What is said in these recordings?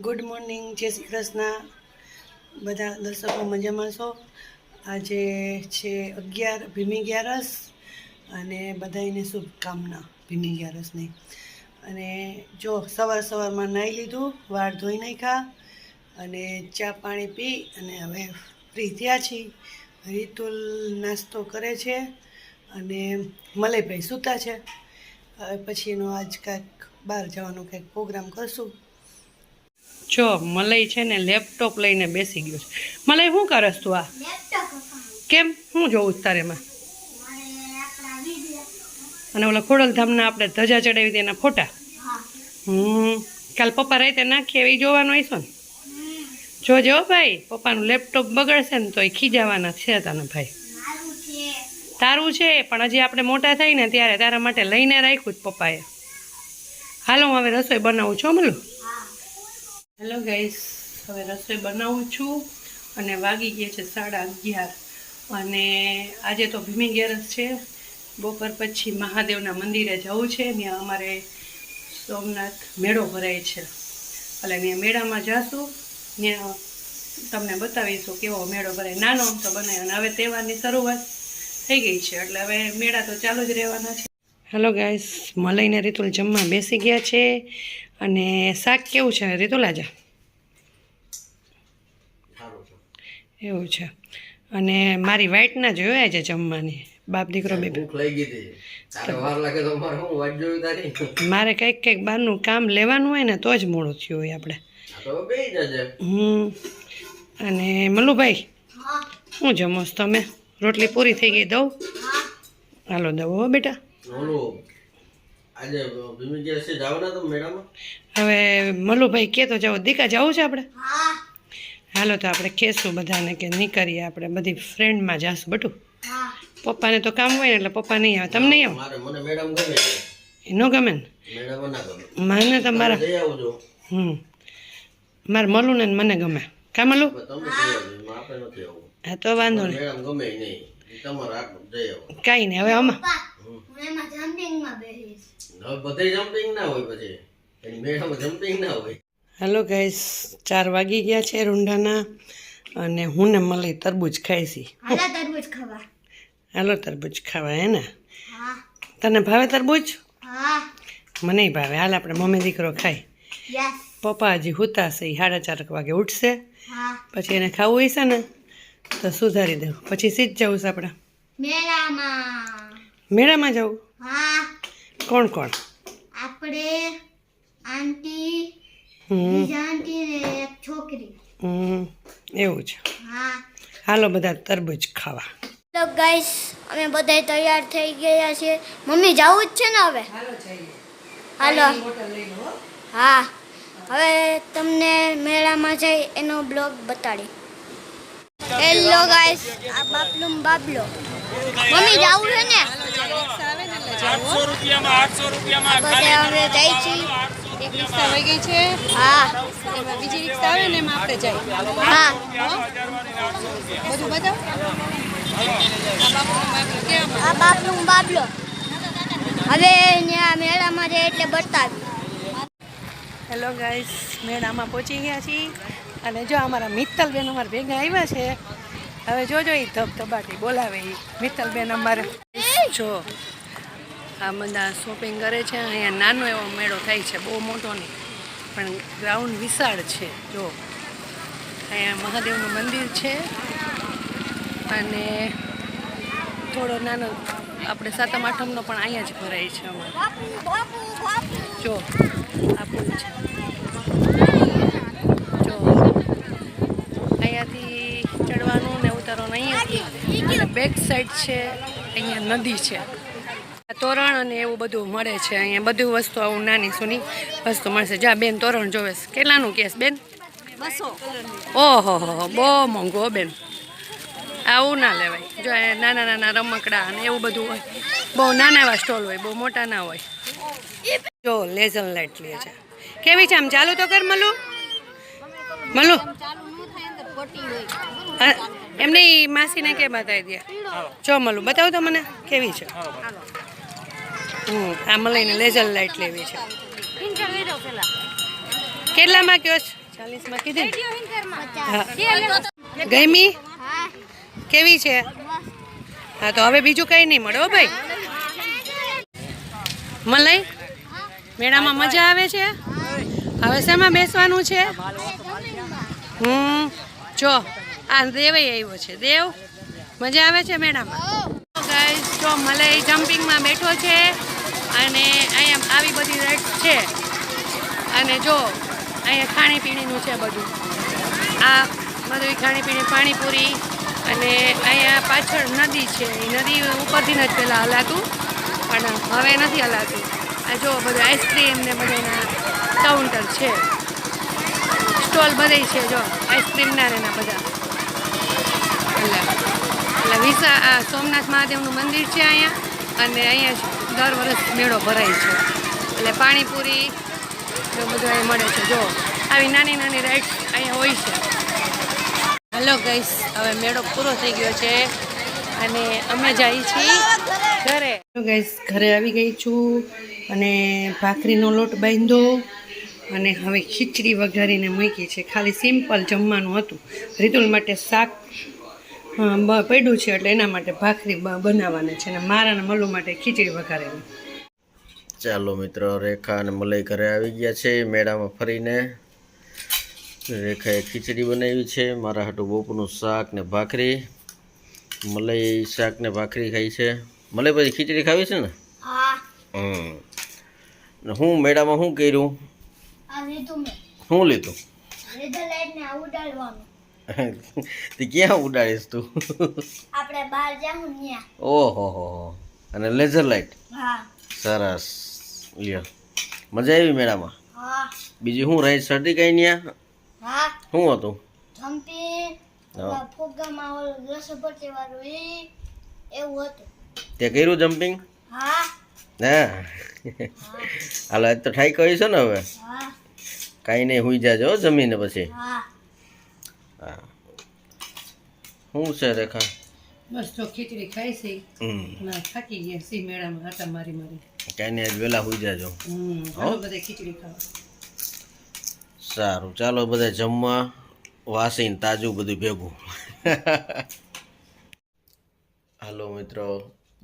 Good morning જય શ્રી કૃષ્ણ. બધા દર્શકો મજામાં છો? આજે છે અગિયાર, ભીમી ગ્યારસ અને બધાને શુભકામના ભીમી ગ્યારસની અને જો સવાર સવારમાં નાહી લીધું, વાળ ધોઈ નાખ્યા અને ચા પાણી પી અને હવે ફ્રી થયા છીએ. રીતુલ નાસ્તો કરે છે અને મલયભાઈ સૂતા છે. હવે પછીનો આજ કાંઈક બહાર જવાનો કંઈક પ્રોગ્રામ કરશું. જો મલય છે ને લેપટોપ લઈને બેસી ગયો છે. મલય શું કરસ તું આ? કેમ? હું જોઉં છું તારેમાં અને ઓલા ખોડલધામના આપણે ધજા ચડાવી દે એના ફોટા? હમ. કાલ પપ્પા રાતે નાખીએ એ જોવાનું હશો ને? જોજો ભાઈ પપ્પાનું લેપટોપ બગડશે ને તો એ ખીજાવાના છે તને ભાઈ. તારું છે પણ હજી આપણે મોટા થઈ ને ત્યારે તારા માટે લઈને રાખ્યું જ પપ્પાએ. હાલો હું હવે રસોઈ બનાવું છું મલું હેલો ગાઈસ, હવે રસોઈ બનાવું છું અને વાગી ગયા છે સાડા અગિયાર. અને આજે તો ભીમી ગેરસ છે. બપોર પછી મહાદેવના મંદિરે જવું છે. ત્યાં અમારે સોમનાથ મેળો ભરાય છે. એટલે ત્યાં મેળામાં જાશું. ત્યાં તમને બતાવીશું કેવો મેળો ભરાય. નાનો તો બનાવ્યો અને હવે તહેવારની શરૂઆત થઈ ગઈ છે. એટલે હવે મેળા તો ચાલુ જ રહેવાના છે. હેલો ગાઈસ મલાઈને રીતુલ જમવા બેસી ગયા છે અને શાક કેવું છે રીતુલ આજે? એવું છે. અને મારી વાઇટ ના જોયા આજે જમવાની? બાપ દીકરો બે ભૂખ લઈ ગઈ હતી. તારે વાર લાગે તો મારે કંઈક કંઈક બહારનું કામ લેવાનું હોય ને તો જ મોડું થયું હોય આપણે. હમ. અને મલુભાઈ શું જમોસ તમે? રોટલી પૂરી થઈ ગઈ દઉં? હાલો દઉં હો બેટા. ઓલું આજે ભીમી ગેસ જવાના તો મેળામાં? હવે મલુભાઈ કે તો જાઓ. દીકા જવું છે આપણે? હાલો તો આપણે કહેશું બધાને કે નીકળીએ આપણે. બધી ફ્રેન્ડમાં જાશું. બટું પપ્પાને તો કામ હોય ને એટલે પપ્પા નહીં આવે. તમને નહીં આવે મારે મને મેડમ ગમે ન ગમે ને? મને તો મારા હમ. મારે મળું ને મને ગમે. કા આવવું. હા તો વાંધો નહીં. ગમે નહીં. કાંઈ નહીં હવે આમાં. હવે બધે જમ્પિંગ ના હોય પછી. એની મેડમ જમ્પિંગ ના હોય. હેલો ગાઈસ ચાર વાગી ગયા છે રૂંઢાના અને હું ને મળી તરબૂચ ખાઈશી હાલો તરબૂચ ખાવા. હે ને? તને ભાવે તરબૂચ? મને ભાવે. હાલ આપણે મમ્મી દીકરો ખાઈ. પપ્પા હજી હુતાશે એ સાડા ચારક વાગે ઉઠશે. પછી એને ખાવું હશે ને? તો સુધારી દેવું પછી સીધ જવું છે આપણે? મેળામાં. મેળામાં જવું હા. કોણ કોણ? આપણે આંટી હમ. બીજા આંટી ને એક છોકરી. હમ. એવું છે. હા. હાલો બધા તરબૂચ ખાવા. તો ગાઈસ અમે બધા તૈયાર થઈ ગયા છે મમ્મી જવું જ છે ને હવે? હાલો હા. હવે તમને મેળામાં જઈ એનો બ્લોગ બતાડી. હેલો ગાઈસ આ બાપલું બાબલો. મમ્મી જાવું છે ને? આઠસો રૂપિયામાં આઠસો રૂપિયામાં બધા હવે જાય છે એક રિક્ષા વહી ગઈ છે. હા. એમાં બીજી રિક્ષા આવે ને એમાં આપણે જાય હા. બધું બતાવ. આ બાપલું બાબલો હવે ત્યાં મેળામાં જાય એટલે બતાવી હેલો ગાઈસ મેળામાં પહોંચી ગયા છીએ. અને જો અમારા મિત્તલબેન અમારા ભેગા આવ્યા છે, હવે જોજો એ ધબધબાટી બોલાવે એ મિત્તલબેન અમારે. જો, આ બધા શોપિંગ કરે છે, અહીંયા નાનો એવો મેળો થાય છે, બહુ મોટો નહીં, પણ ગ્રાઉન્ડ વિશાળ છે, જો. અહીંયા મહાદેવનું મંદિર છે, અને થોડો નાનો, આપણે સાતમ, આઠમનો પણ અહીંયા જ ભરાય છે અમારે. જો આ પુલ છે જો અહીંયાથી ચડવાનું ને ઉતારવાનું અહીંયાથી અને બેક સાઈડ છે અહીંયા નદી છે. તોરણ અને એવું બધું મળે છે અહીંયા બધું વસ્તુ આવું નાની સુની વસ્તુ મળશે. જા બેન તોરણ જોવે છે. કેટલાનું કેસ બેન? બસો. ઓહો હો બહુ મોંઘો બેન. આવું ના લેવાય. જો નાના નાના રમકડા અને એવું બધું હોય બહુ નાના એવા સ્ટોલ હોય બહુ મોટા ના હોય. જો લેઝન લાઇટ લે છે. કેવી છે આમ? ચાલુ તો કર મલુ. મલુ. એમને માસીને કે બતાવી દે. જો મલું, બતાવો તો મને, કેવી છે? હમ આમાં લઈને લેઝર લાઇટ લેવી છે. કેટલામાં કયો છે? ચાલીસમાં કીધી ગમી? કેવી છે? હા, તો હવે બીજું કઈ નહીં મળે ભાઈ. મલાઈ, મેળામાં મજા આવે છે? હવે શેમાં બેસવાનું છે? હમ, જો. આ દેવે આવ્યો છે. દેવ મજા આવે છે મેળામાં? ગાઈસ જો મલય જમ્પિંગમાં બેઠો છે અને અહીંયા આવી બધી રેટ છે. અને જો અહીંયા ખાણીપીણીનું છે બધું. આ બધું ખાણીપીણી પાણીપુરી અને અહીંયા પાછળ નદી છે. એ નદી ઉપરથી જ પહેલાં હલાતું પણ હવે નથી હલાતું. આ જો બધું આઈસ્ક્રીમ ને બધાના કાઉન્ટર છે. સ્ટોલ બધે છે જો આઈસ્ક્રીમના ને બધા. એટલે એટલે વિશા સોમનાથ મહાદેવનું મંદિર છે અહીંયા અને અહીંયા દર વર્ષ મેળો ભરાય છે. એટલે પાણીપુરી બધું અહીં મળે છે. જો, આવી નાની નાની રાઇડ્સ અહીંયા હોય છે. હલો ગઈશ હવે મેળો પૂરો થઈ ગયો છે અને અમે જઈએ છીએ ઘરે. ગઈશ ઘરે આવી ગઈ છું અને ભાખરીનો લોટ બાંધ્યો અને હવે ખીચડી વઘારીને મૂકી છે. ખાલી સિમ્પલ જમવાનું હતું. રીતુલ માટે શાક પડ્યું છે એટલે એના માટે ભાખરી બનાવવાની છે અને મારા અને માટે ખીચડી વઘારેલી. ચાલો મિત્રો રેખા અને મલય ઘરે આવી ગયા છે મેળામાં ફરીને. રેખાએ ખીચડી બનાવી છે મારા હાટું બોપનું શાક ને ભાખરી. મલય શાક ને ભાખરી ખાઈ છે. મલય પછી ખીચડી ખાવી છે ને? હા. હમ. ને હું મેળામાં શું કર્યું? આ લીધું મેં. શું લીધું? તે ક્યાં ઉડાડીશ તું? આપણે બહાર જાઉં ત્યાં. ઓહો હો હો. અને લેઝર લાઇટ હા. સરસ. લ્યો. મજા આવી મેળામાં? હા. બીજું શું રહી શરદી કઈ ન્યા હા. શું હતું? જમ્પિંગ. ફુગ્ગામાં ઓલું વાળું એ એવું હતું. તે કર્યું જમ્પિંગ હા. હા? હાલો આજ તો ઠાઈ કહી છે ને હવે? હા. કાંઈ નહીં હુઈ જાજો જમીને પછી. હા. હા. શું છે રેખા? બસ તો ખીચડી ખાઈ છે. ના થાકી ગયા સી મેળામાં હતા મારી મારી. કાંઈ આજ વહેલા હોઈ જાજો. હમ હાલો ખીચડી ખાવા. સારું ચાલો બધા જમવા વાસીને તાજું બધું ભેગું. હાલો મિત્રો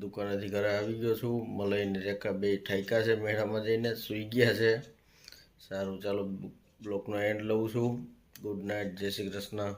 દુકાનેથી ઘરે આવી ગયો છું. મલઈને રેખા બે ઠાઈકા છે મેળામાં જઈને સૂઈ ગયા છે. સારું ચાલો બ્લોકનો એન્ડ લઉં છું. ગુડ નાઇટ જય શ્રી કૃષ્ણ.